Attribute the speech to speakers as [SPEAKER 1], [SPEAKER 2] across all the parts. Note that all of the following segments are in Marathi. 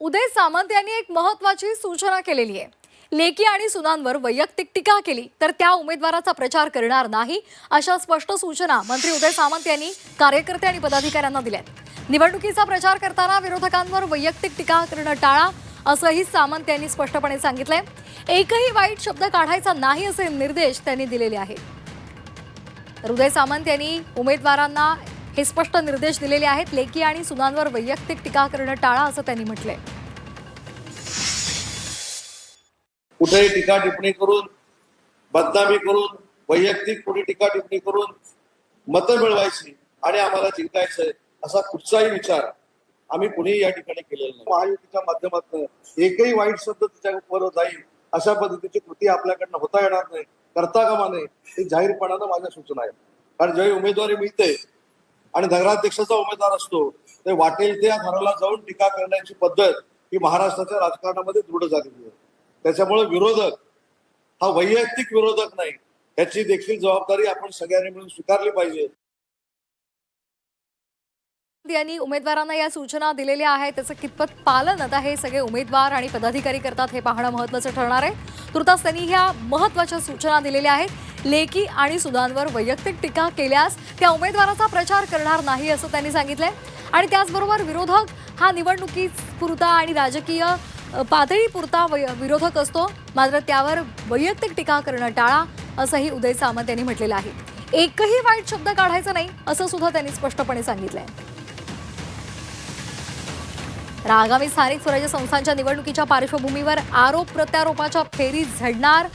[SPEAKER 1] उदय सामंत यांनी एक महत्वाची सूचना केलेली आहे. लेकी आणि सुनांवर वैयक्तिक टीका केली तर त्या उमेदवाराचा प्रचार करणार नाही अशा स्पष्ट सूचना मंत्री उदय सामंत यांनी कार्यकर्ते आणि पदाधिकाऱ्यांना दिल्यात. निवडणुकीचा प्रचार करताना विरोधकांवर वैयक्तिक टीका करणं टाळा असंही सामंत यांनी स्पष्टपणे सांगितलंय. एकही वाईट शब्द काढायचा नाही असे निर्देश त्यांनी दिलेले आहेत. तर उदय सामंत यांनी उमेदवारांना हे स्पष्ट निर्देश दिलेले आहेत. लेखी आणि सुनांवर वैयक्तिक टीका करणं टाळा असं त्यांनी म्हटलंय.
[SPEAKER 2] कुठेही टीका टिप्पणी करून बदनामी करून वैयक्तिक कुठे टीका टिप्पणी करून मतं मिळवायची आणि आम्हाला जिंकायचंय असा कुठचाही विचार आम्ही कुणीही या ठिकाणी केलेला नाही. महायुतीच्या माध्यमातून एकही वाईट शब्द तिच्यावर जाईल अशा पद्धतीची कृती आपल्याकडनं होता येणार नाही. करता कामा नये ही जाहीरपणानं माझ्या सूचना आहेत. कारण ज्यावेळी उमेदवारी मिळते आणि नगराध्यक्षाचा उमेदवार असतो ते वाटेल त्या घराला जाऊन टीका करण्याची पद्धत ही महाराष्ट्राच्या राजकारणामध्ये दृढ झालेली आहे. त्याच्यामुळे विरोधक हा वैयक्तिक विरोधक नाही याची देखील जबाबदारी आपण सगळ्यांनी मिळून स्वीकारली पाहिजे.
[SPEAKER 1] यांनी उमेदवारांना या सूचना दिलेल्या आहेत. त्याचं कितपत पालन आता हे सगळे उमेदवार आणि पदाधिकारी करतात हे पाहणं महत्वाचं ठरणार आहे. तुर्तास त्यांनी ह्या महत्त्वाच्या सूचना दिलेल्या आहेत. लेखी आणि सुदांवर वैयक्तिक टीका केल्यास त्या उमेदवाराचा प्रचार करणार नाही असं त्यांनी सांगितलंय. आणि त्याचबरोबर विरोधक हा निवडणुकीपुरता आणि राजकीय पातळीपुरता विरोधक असतो. मात्र त्यावर वैयक्तिक टीका करणं टाळा असंही उदय सामंत यांनी म्हटलेलं आहे. एकही वाईट शब्द काढायचा नाही असं सुद्धा त्यांनी स्पष्टपणे सांगितलंय. तर आगामी स्थानिक स्वराज्य संस्थांच्या निवडणुकीच्या पार्श्वभूमीवर आरोप प्रत्यारोपाच्या फेरी झडणार.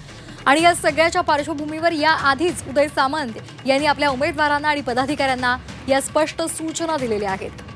[SPEAKER 1] आणि या सगळ्याच्या पार्श्वभूमीवर या आधीच उदय सामंत यांनी आपल्या उमेदवारांना आणि पदाधिकाऱ्यांना या स्पष्ट सूचना दिलेल्या आहेत.